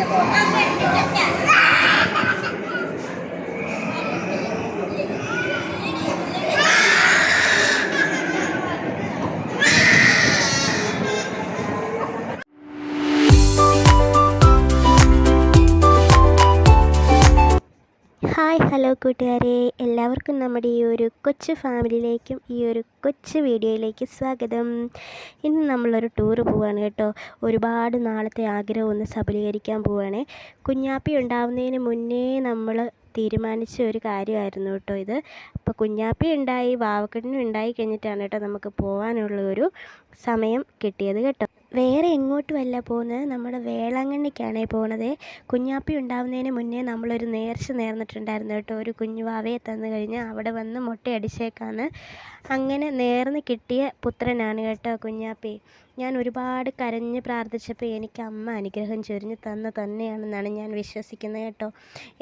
我妈不了。ഹായ് hello കൂട്ടുകാരെ. എല്ലാവർക്കും നമ്മുടെ ഈ ഒരു കൊച്ചു ഫാമിലിയിലേക്കും ഈ ഒരു കൊച്ചു വീഡിയോയിലേക്ക് സ്വാഗതം. ഇന്ന് നമ്മളൊരു ടൂറ് പോവുകയാണ് കേട്ടോ. ഒരുപാട് നാളത്തെ ആഗ്രഹം ഒന്ന് സബലീകരിക്കാൻ പോവുകയാണ് കുഞ്ഞാപ്പി ഉണ്ടാവുന്നതിന് മുന്നേ നമ്മൾ തീരുമാനിച്ച ഒരു കാര്യമായിരുന്നു കേട്ടോ ഇത്. അപ്പോൾ കുഞ്ഞാപ്പി ഉണ്ടായി വാവക്കെട്ടിനും ഉണ്ടായി കഴിഞ്ഞിട്ടാണ് കേട്ടോ നമുക്ക് പോകാനുള്ള ഒരു സമയം കിട്ടിയത് കേട്ടോ. വേറെ എങ്ങോട്ടുമല്ല പോകുന്നത്. നമ്മുടെ വേളാങ്കണ്ണിക്കാണേ പോണത് കുഞ്ഞാപ്പി ഉണ്ടാവുന്നതിന് മുന്നേ നമ്മളൊരു നേർച്ച നേർന്നിട്ടുണ്ടായിരുന്നു കേട്ടോ. ഒരു കുഞ്ഞുവാവയെ തന്നു കഴിഞ്ഞ് അവിടെ വന്ന് മുട്ടയടിച്ചേക്കാന്ന്. അങ്ങനെ നേർന്ന് കിട്ടിയ പുത്രനാണ് കേട്ടോ കുഞ്ഞാപ്പി. ഞാൻ ഒരുപാട് കരഞ്ഞ് പ്രാർത്ഥിച്ചപ്പോൾ എനിക്ക് അമ്മ അനുഗ്രഹം ചൊരിഞ്ഞ് തന്ന തന്നെയാണെന്നാണ് ഞാൻ വിശ്വസിക്കുന്നത് കേട്ടോ.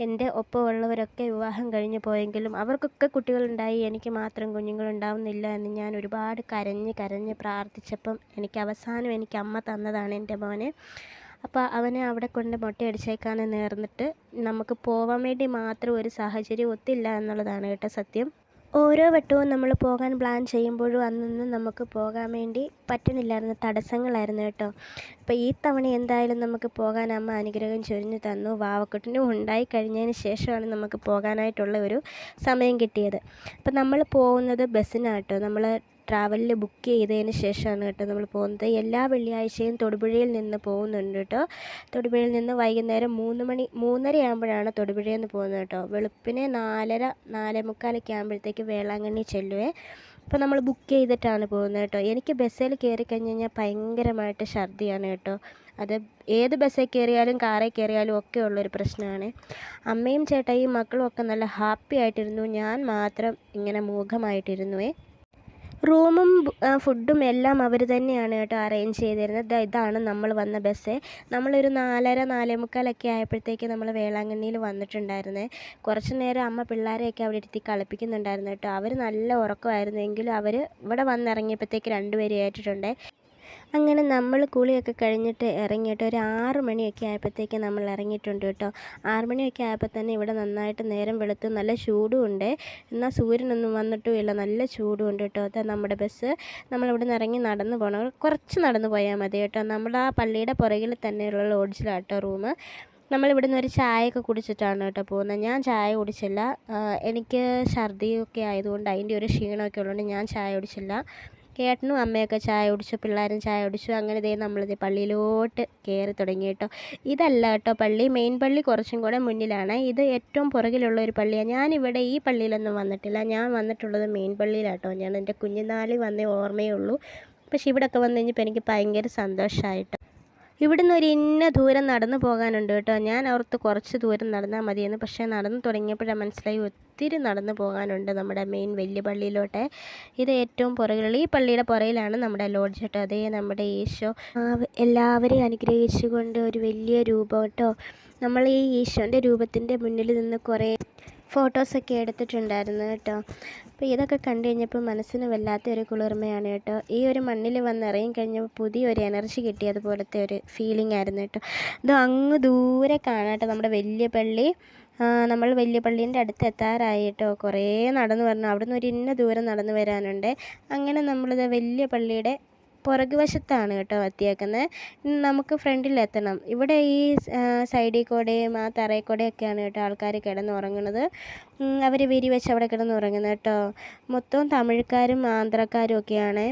എന്റെ ഒപ്പമുള്ളവരൊക്കെ വിവാഹം കഴിഞ്ഞ് പോയെങ്കിലും അവർക്കൊക്കെ കുട്ടികളുണ്ടായി എനിക്ക് മാത്രം കുഞ്ഞുങ്ങളുണ്ടാവുന്നില്ല എന്ന് ഞാൻ ഒരുപാട് കരഞ്ഞ് കരഞ്ഞ് പ്രാർത്ഥിച്ചപ്പം എനിക്ക് അവസാനം എനിക്ക് അമ്മ തന്നതാണ് എന്റെ മോനെ. അപ്പോൾ അവനെ അവിടെ കൊണ്ട് മുട്ടയടിച്ചേക്കാന്ന് നേർന്നിട്ട് നമുക്ക് പോവാൻ വേണ്ടി മാത്രം ഒരു സാഹചര്യം ഒത്തില്ല എന്നുള്ളതാണ് കേട്ടോ സത്യം. ഓരോ വട്ടവും നമ്മൾ പോകാൻ പ്ലാൻ ചെയ്യുമ്പോഴും അന്നൊന്നും നമുക്ക് പോകാൻ വേണ്ടി പറ്റുന്നില്ലായിരുന്നു തടസ്സങ്ങളായിരുന്നു കേട്ടോ. അപ്പോൾ ഈ തവണ എന്തായാലും നമുക്ക് പോകാൻ അമ്മ അനുഗ്രഹം ചൊരിഞ്ഞു തന്നു. വാവക്കുട്ടിനും ഉണ്ടായി കഴിഞ്ഞതിന് ശേഷമാണ് നമുക്ക് പോകാനായിട്ടുള്ള ഒരു സമയം കിട്ടിയത്. അപ്പോൾ നമ്മൾ പോകുന്നത് ബസ്സിനാട്ടോ നമ്മൾ ട്രാവലിൽ ബുക്ക് ചെയ്തതിന് ശേഷമാണ് കേട്ടോ നമ്മൾ പോകുന്നത്. എല്ലാ വെള്ളിയാഴ്ചയും തൊടുപുഴയിൽ നിന്ന് പോകുന്നുണ്ട് കേട്ടോ. തൊടുപുഴയിൽ നിന്ന് വൈകുന്നേരം മൂന്ന് മണി മൂന്നര ആകുമ്പോഴാണ് തൊടുപുഴയിൽ നിന്ന് പോകുന്നത് കേട്ടോ. വെളുപ്പിനെ നാലര നാലേ മുക്കാലൊക്കെ ആകുമ്പോഴത്തേക്ക് വേളാങ്കണ്ണി ചെല്ലുവേ. അപ്പോൾ നമ്മൾ ബുക്ക് ചെയ്തിട്ടാണ് പോകുന്നത് കേട്ടോ. എനിക്ക് ബസ്സിൽ കയറി കഴിഞ്ഞ് കഴിഞ്ഞാൽ ഭയങ്കരമായിട്ട് ഛർദിയാണ് കേട്ടോ. അത് ഏത് ബസ്സിൽ കയറിയാലും കാറിൽ കയറിയാലും ഒക്കെ ഉള്ളൊരു പ്രശ്നമാണ്. അമ്മയും ചേട്ടായിയും മക്കളും ഒക്കെ നല്ല ഹാപ്പി ആയിട്ടിരുന്നു. ഞാൻ മാത്രം ഇങ്ങനെ മൂകമായിട്ടിരുന്നുവേ. റൂമും ഫുഡും എല്ലാം അവർ തന്നെയാണ് കേട്ടോ അറേഞ്ച് ചെയ്തിരുന്നത്. ഇതാണ് നമ്മൾ വന്ന ബസ് നമ്മളൊരു നാലര നാലേ മുക്കാലൊക്കെ ആയപ്പോഴത്തേക്ക് നമ്മൾ വേളാങ്കണ്ണിയിൽ വന്നിട്ടുണ്ടായിരുന്നേ. കുറച്ച് നേരം അമ്മ പിള്ളേരെയൊക്കെ അവിടെ ഇരുത്തി കളിപ്പിക്കുന്നുണ്ടായിരുന്നു കേട്ടോ. അവർ നല്ല ഉറക്കമായിരുന്നു. എങ്കിലും അവർ ഇവിടെ വന്നിറങ്ങിയപ്പോഴത്തേക്ക് രണ്ടുപേരും ഏറ്റിട്ടുണ്ട്. അങ്ങനെ നമ്മൾ കുളിയൊക്കെ കഴിഞ്ഞിട്ട് ഇറങ്ങിയിട്ട് ഒരു ആറ് മണിയൊക്കെ ആയപ്പോഴത്തേക്ക് നമ്മൾ ഇറങ്ങിയിട്ടുണ്ട് കേട്ടോ. ആറ് മണിയൊക്കെ ആയപ്പോൾ തന്നെ ഇവിടെ നന്നായിട്ട് നേരം വെളുത്ത് നല്ല ചൂടും ഉണ്ട്. എന്നാൽ സൂര്യനൊന്നും വന്നിട്ടും ഇല്ല നല്ല ചൂടും ഉണ്ട് കേട്ടോ. അതാ നമ്മുടെ ബസ്. നമ്മളിവിടെ നിന്ന് ഇറങ്ങി നടന്ന് പോകണം. കുറച്ച് നടന്ന് പോയാൽ മതി കേട്ടോ. നമ്മുടെ ആ പള്ളിയുടെ പുറകിൽ തന്നെയുള്ള ലോഡ്ജിലാണ് കേട്ടോ റൂം. നമ്മളിവിടെ നിന്ന് ഒരു ചായയൊക്കെ കുടിച്ചിട്ടാണ് കേട്ടോ പോകുന്നത്. ഞാൻ ചായ കുടിച്ചില്ല. എനിക്ക് ഛർദിയൊക്കെ ആയതുകൊണ്ട് അതിന്റെ ഒരു ക്ഷീണമൊക്കെ ഉള്ളതുകൊണ്ട് ഞാൻ ചായ കുടിച്ചില്ല. ഏട്ടനും അമ്മയൊക്കെ ചായ കുടിച്ചു പിള്ളേരും ചായ കുടിച്ചു. അങ്ങനെ ദേ നമ്മളിത് പള്ളിയിലോട്ട് കയറി തുടങ്ങി കേട്ടോ. ഇതല്ല കേട്ടോ പള്ളി. മെയിൻ പള്ളി കുറച്ചും കൂടെ മുന്നിലാണ്. ഇത് ഏറ്റവും പുറകിലുള്ള ഒരു പള്ളിയാണ് ഞാനിവിടെ ഈ പള്ളിയിലൊന്നും വന്നിട്ടില്ല. ഞാൻ വന്നിട്ടുള്ളത് മെയിൻ പള്ളിയിലാട്ടോ ഞാൻ എന്റെ കുഞ്ഞുനാളിൽ വന്നേ ഓർമ്മയേ ഉള്ളൂ. പക്ഷേ ഇവിടെയൊക്കെ വന്നു കഴിഞ്ഞപ്പോൾ എനിക്ക് ഭയങ്കര സന്തോഷമായിട്ടോ ഇവിടുന്ന് ഒരു ഇന്ന ദൂരം നടന്നു പോകാനുണ്ട് കേട്ടോ. ഞാൻ ഓർത്ത് കുറച്ച് ദൂരം നടന്നാൽ മതിയെന്ന്. പക്ഷേ നടന്നു തുടങ്ങിയപ്പോഴാണ് മനസ്സിലായി ഒത്തിരി നടന്നു പോകാനുണ്ട് നമ്മുടെ മെയിൻ വലിയ പള്ളിയിലോട്ടെ ഇത് ഏറ്റവും പുറകിലുള്ള ഈ പള്ളിയുടെ പുറയിലാണ് നമ്മുടെ ലോഡ്ജ് കേട്ടോ. അതേ നമ്മുടെ ഈശോ. എല്ലാവരെയും അനുഗ്രഹിച്ചുകൊണ്ട് ഒരു വലിയ രൂപം കേട്ടോ. നമ്മൾ ഈ ഈശോന്റെ രൂപത്തിന്റെ മുന്നിൽ നിന്ന് കുറേ ഫോട്ടോസൊക്കെ എടുത്തിട്ടുണ്ടായിരുന്നു കേട്ടോ. അപ്പോൾ ഇതൊക്കെ കണ്ടു കഴിഞ്ഞപ്പോൾ മനസ്സിന് വല്ലാത്തൊരു കുളിർമയാണ് കേട്ടോ. ഈ ഒരു മണ്ണിൽ വന്ന് ഇറങ്ങി കഴിഞ്ഞപ്പോൾ പുതിയൊരു എനർജി കിട്ടിയതുപോലത്തെ ഒരു ഫീലിംഗ് ആയിരുന്നു കേട്ടോ. ഇത് അങ്ങ് ദൂരെ കാണാട്ടോ നമ്മുടെ വലിയ പള്ളി. നമ്മൾ വലിയ പള്ളീന്റെ അടുത്ത് എത്താറായി കേട്ടോ. കുറേ നടന്നു വരണം. അവിടുന്ന് ഒരു ഇന്ന ദൂരം നടന്നു വരാനുണ്ട്. അങ്ങനെ നമ്മളിത് വലിയ പള്ളിയുടെ പുറകു വശത്താണ് കേട്ടോ വത്തിയേക്കുന്നത്. നമുക്ക് ഫ്രണ്ടിലെത്തണം. ഇവിടെ ഈ സൈഡിൽ കൂടെയും ആ തറയിൽ കൂടെയൊക്കെയാണ് കേട്ടോ ആൾക്കാർ കിടന്നുറങ്ങുന്നത്. അവർ വിരി വെച്ച് അവിടെ കിടന്നുറങ്ങുന്നത് കേട്ടോ. മൊത്തം തമിഴ്ക്കാരും ആന്ധ്രക്കാരും ഒക്കെയാണ്.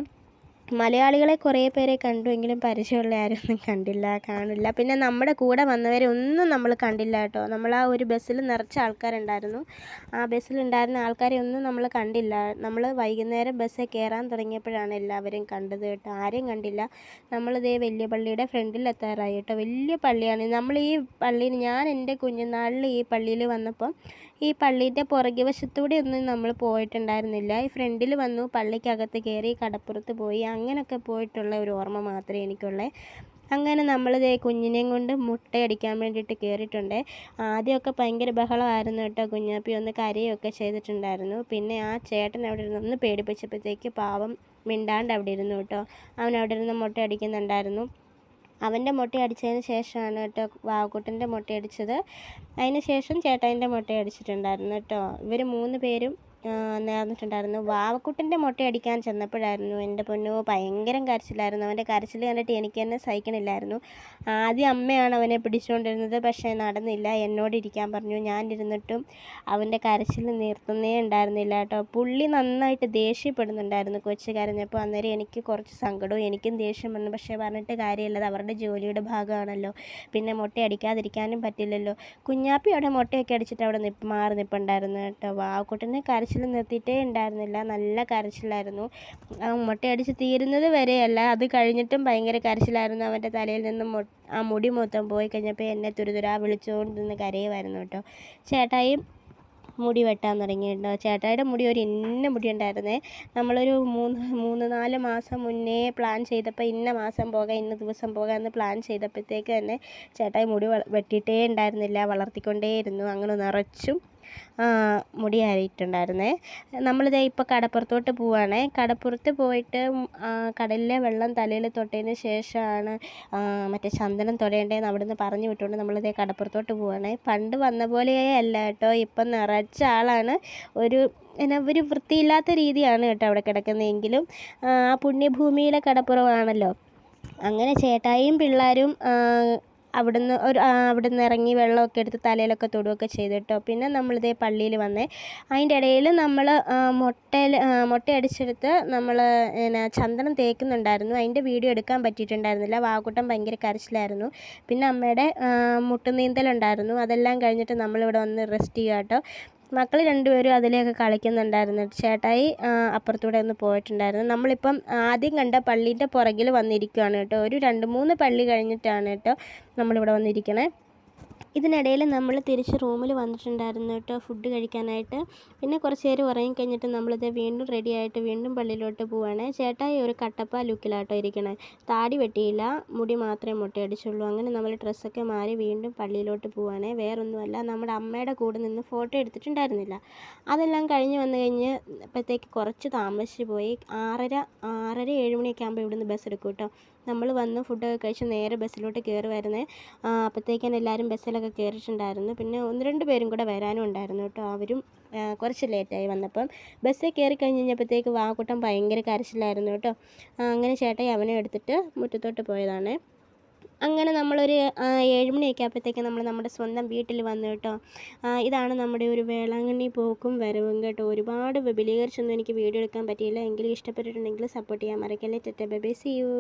മലയാളികളെ കുറേ പേരെ കണ്ടു എങ്കിലും പരിചയമുള്ള ആരൊന്നും കണ്ടില്ല കാണില്ല പിന്നെ നമ്മുടെ കൂടെ വന്നവരെ ഒന്നും നമ്മൾ കണ്ടില്ല കേട്ടോ. നമ്മൾ ആ ഒരു ബസ്സിൽ നിറച്ച ആൾക്കാരുണ്ടായിരുന്നു. ആ ബസ്സിലുണ്ടായിരുന്ന ആൾക്കാരെ ഒന്നും നമ്മൾ കണ്ടില്ല. നമ്മൾ വൈകുന്നേരം ബസ്സിൽ കയറാൻ തുടങ്ങിയപ്പോഴാണ് എല്ലാവരും കണ്ടത് കേട്ടോ. ആരെയും കണ്ടില്ല. നമ്മളിതേ വലിയ പള്ളിയുടെ ഫ്രണ്ടിൽ എത്താറായി കേട്ടോ. വലിയ പള്ളിയാണ്. നമ്മൾ ഈ പള്ളിയിൽ ഞാൻ എന്റെ കുഞ്ഞുനാളിൽ ഈ പള്ളിയിൽ വന്നപ്പം ഈ പള്ളീന്റെ പുറകെ വശത്തൂടെ ഒന്നും നമ്മൾ പോയിട്ടുണ്ടായിരുന്നില്ല. ഈ ഫ്രണ്ടിൽ വന്നു പള്ളിക്കകത്ത് കയറി കടപ്പുറത്ത് പോയി. അങ്ങനെയൊക്കെ പോയിട്ടുള്ള ഒരു ഓർമ്മ മാത്രമേ എനിക്കുള്ളേ. അങ്ങനെ നമ്മളിത് കുഞ്ഞിനെയും കൊണ്ട് മുട്ടയടിക്കാൻ വേണ്ടിയിട്ട് കയറിയിട്ടുണ്ട്. ആദ്യമൊക്കെ ഭയങ്കര ബഹളമായിരുന്നു കേട്ടോ കുഞ്ഞാപ്പി. ഒന്ന് കരയൊക്കെ ചെയ്തിട്ടുണ്ടായിരുന്നു. പിന്നെ ആ ചേട്ടൻ അവിടെ ഇരുന്ന് ഒന്ന് പേടിപ്പിച്ചപ്പോഴത്തേക്ക് പാവം മിണ്ടാണ്ട് അവിടെ ഇരുന്നു കേട്ടോ. അവൻ അവിടെ ഇരുന്ന് മുട്ട അടിക്കുന്നുണ്ടായിരുന്നു അവന്റെ മുട്ടയടിച്ചതിന് ശേഷമാണ് കേട്ടോ വാവക്കുട്ടന്റെ മുട്ടയടിച്ചത്. അതിന് ശേഷം ചേട്ടായിന്റെ മുട്ടയടിച്ചിട്ടുണ്ടായിരുന്നു കേട്ടോ. ഇവർ മൂന്ന് പേരും നേർന്നിട്ടുണ്ടായിരുന്നു. വാവക്കുട്ടന്റെ മുട്ടയടിക്കാൻ ചെന്നപ്പോഴായിരുന്നു എന്റെ പൊന്നു ഭയങ്കര കരച്ചിലായിരുന്നു. അവന്റെ കരച്ചിൽ കണ്ടിട്ട് എനിക്ക് തന്നെ സഹിക്കണില്ലായിരുന്നു. ആദ്യം അമ്മയാണ് അവനെ പിടിച്ചുകൊണ്ടിരുന്നത് പക്ഷേ നടന്നില്ല. എന്നോട് ഇരിക്കാൻ പറഞ്ഞു. ഞാൻ ഇരുന്നിട്ടും അവന്റെ കരച്ചിൽ നിർത്തുന്നേ ഉണ്ടായിരുന്നില്ല കേട്ടോ. പുള്ളി നന്നായിട്ട് ദേഷ്യപ്പെടുന്നുണ്ടായിരുന്നു കൊച്ചു കരഞ്ഞപ്പോൾ. അന്നേരം എനിക്ക് കുറച്ച് സങ്കടവും എനിക്കും ദേഷ്യം വന്നു. പക്ഷേ പറഞ്ഞിട്ട് കാര്യമില്ല അവരുടെ ജോലിയുടെ ഭാഗമാണല്ലോ. പിന്നെ മുട്ടയടിക്കാതിരിക്കാനും പറ്റില്ലല്ലോ. കുഞ്ഞാപ്പി അവിടെ മുട്ടയൊക്കെ അടിച്ചിട്ട് അവിടെ നിപ്പ് മാറി നിൽപ്പുണ്ടായിരുന്നു കേട്ടോ. വാവക്കുട്ടനെ കരച്ചിൽ നിർത്തിയിട്ടേ ഉണ്ടായിരുന്നില്ല. നല്ല കരച്ചിലായിരുന്നു. ആ മുട്ടയടിച്ച് തീരുന്നത് വരെയല്ല. അത് കഴിഞ്ഞിട്ടും ഭയങ്കര കരച്ചിലായിരുന്നു. അവന്റെ തലയിൽ നിന്ന് ആ മുടി മൊത്തം പോയി കഴിഞ്ഞപ്പോൾ എന്നെ തുരുതുരാ വിളിച്ചുകൊണ്ട് നിന്ന് കരയുമായിരുന്നു കേട്ടോ. ചേട്ടായി മുടി വെട്ടാൻ തുടങ്ങിയിട്ടുണ്ടോ? ചേട്ടായിയുടെ മുടി ഒരു ഇന്ന മുടി ഉണ്ടായിരുന്നേ നമ്മളൊരു മൂന്ന് മൂന്ന് നാല് മാസം മുന്നേ പ്ലാൻ ചെയ്തപ്പോൾ ഇന്ന മാസം പോകാം ഇന്ന ദിവസം പോകാം എന്ന് പ്ലാൻ ചെയ്തപ്പോഴത്തേക്ക് തന്നെ ചേട്ടായി മുടി വെട്ടിയിട്ടേ ഉണ്ടായിരുന്നില്ല. വളർത്തിക്കൊണ്ടേയിരുന്നു. അങ്ങനെ നിറച്ചും മുടിയായിട്ടുണ്ടായിരുന്നേ നമ്മളിതേ ഇപ്പോൾ കടപ്പുറത്തോട്ട് പോവുകയാണേ കടപ്പുറത്ത് പോയിട്ട് കടലിലെ വെള്ളം തലയിൽ തൊട്ടതിന് ശേഷമാണ് മറ്റേ ചന്ദനം തൊടേണ്ടതെന്ന് അവിടുന്ന് പറഞ്ഞു വിട്ടുകൊണ്ട് നമ്മളിതേ കടപ്പുറത്തോട്ട് പോവുകയാണേ പണ്ട് വന്ന പോലെയേ അല്ല കേട്ടോ. ഇപ്പം നിറച്ച ആളാണ്. ഒരു എന്നാ ഒരു വൃത്തിയില്ലാത്ത രീതിയാണ് കേട്ടോ അവിടെ കിടക്കുന്നതെങ്കിലും ആ പുണ്യഭൂമിയിലെ കടപ്പുറമാണല്ലോ. അങ്ങനെ ചേട്ടായിയും പിള്ളേരും അവിടുന്ന് ഒരു അവിടുന്ന് ഇറങ്ങി വെള്ളമൊക്കെ എടുത്ത് തലയിലൊക്കെ തൊടുകയൊക്കെ ചെയ്തു കേട്ടോ പിന്നെ നമ്മളിതേ പള്ളിയിൽ വന്നേ. അതിന്റെ ഇടയിൽ നമ്മൾ മുട്ടയിൽ മുട്ടയടിച്ചെടുത്ത് നമ്മൾ എന്നാ ചന്ദനം തേക്കുന്നുണ്ടായിരുന്നു. അതിന്റെ വീഡിയോ എടുക്കാൻ പറ്റിയിട്ടുണ്ടായിരുന്നില്ല. വാക്കൂട്ടം ഭയങ്കര കരച്ചിലായിരുന്നു. പിന്നെ അമ്മയുടെ മുട്ടുനീന്തലുണ്ടായിരുന്നു. അതെല്ലാം കഴിഞ്ഞിട്ട് നമ്മളിവിടെ വന്ന് റെസ്റ്റ് ചെയ്യുക കേട്ടോ. മക്കൾ രണ്ടുപേരും അതിലേക്ക് കളിക്കുന്നുണ്ടായിരുന്നു. ചേട്ടായി അപ്പുറത്തൂടെ ഒന്ന് പോയിട്ടുണ്ടായിരുന്നു. നമ്മളിപ്പം ആദ്യം കണ്ട പള്ളീന്റെ പുറകിൽ വന്നിരിക്കുകയാണ് കേട്ടോ. ഒരു രണ്ട് മൂന്ന് പള്ളി കഴിഞ്ഞിട്ടാണ് കേട്ടോ നമ്മളിവിടെ വന്നിരിക്കണേ. ഇതിനിടയിൽ നമ്മൾ തിരിച്ച് റൂമിൽ വന്നിട്ടുണ്ടായിരുന്നു കേട്ടോ ഫുഡ് കഴിക്കാനായിട്ട്. പിന്നെ കുറച്ച് നേരം ഉറങ്ങി കഴിഞ്ഞിട്ട് നമ്മളിത് വീണ്ടും റെഡി ആയിട്ട് വീണ്ടും പള്ളിയിലോട്ട് പോവുകയാണ് ചേട്ടായി ഒരു കട്ടപ്പ ലുക്കിലാട്ടോ ഇരിക്കണേ. താടി വെട്ടിയില്ല മുടി മാത്രമേ മുട്ടയടിച്ചുള്ളൂ. അങ്ങനെ നമ്മൾ ഡ്രസ്സൊക്കെ മാറി വീണ്ടും പള്ളിയിലോട്ട് പോവുകയാണ് വേറൊന്നുമല്ല നമ്മുടെ അമ്മയുടെ കൂടെ നിന്ന് ഫോട്ടോ എടുത്തിട്ടുണ്ടായിരുന്നില്ല. അതെല്ലാം കഴിഞ്ഞ് വന്നു കഴിഞ്ഞ് അപ്പോഴത്തേക്ക് കുറച്ച് താമസിച്ച് പോയി. ആറര ആറര ഏഴ് മണിയൊക്കെ ആകുമ്പോൾ ഇവിടുന്ന് ബസ് എടുക്കും കേട്ടോ. നമ്മൾ വന്ന് ഫുഡൊക്കെ കഴിച്ച് നേരെ ബസ്സിലോട്ട് കയറുമായിരുന്നേ അപ്പോഴത്തേക്കും എല്ലാവരും ബസ്സിലൊക്കെ കയറിയിട്ടുണ്ടായിരുന്നു. പിന്നെ ഒന്ന് രണ്ട് പേരും കൂടെ വരാനും ഉണ്ടായിരുന്നു കേട്ടോ. അവരും കുറച്ച് ലേറ്റായി വന്നപ്പം. ബസ്സിൽ കയറി കഴിഞ്ഞ് കഴിഞ്ഞപ്പോഴത്തേക്ക് വാക്കൂട്ടം ഭയങ്കര കരച്ചിലായിരുന്നു കേട്ടോ. അങ്ങനെ ചേട്ടായി അവനെ എടുത്തിട്ട് മുറ്റത്തോട്ട് പോയതാണ്. അങ്ങനെ നമ്മളൊരു ഏഴുമണിയൊക്കെ ആയപ്പോഴത്തേക്കും നമ്മൾ നമ്മുടെ സ്വന്തം വീട്ടിൽ വന്നു കേട്ടോ. ഇതാണ് നമ്മുടെ ഒരു വേളാങ്കണ്ണി പോക്കും വരവും കേട്ടോ. ഒരുപാട് വിപുലീകരിച്ചൊന്നും എനിക്ക് വീഡിയോ എടുക്കാൻ പറ്റിയില്ല. എങ്കിലും ഇഷ്ടപ്പെട്ടിട്ടുണ്ടെങ്കിൽ സപ്പോർട്ട് ചെയ്യാൻ മറക്കല്ലേ. Tata bye see you.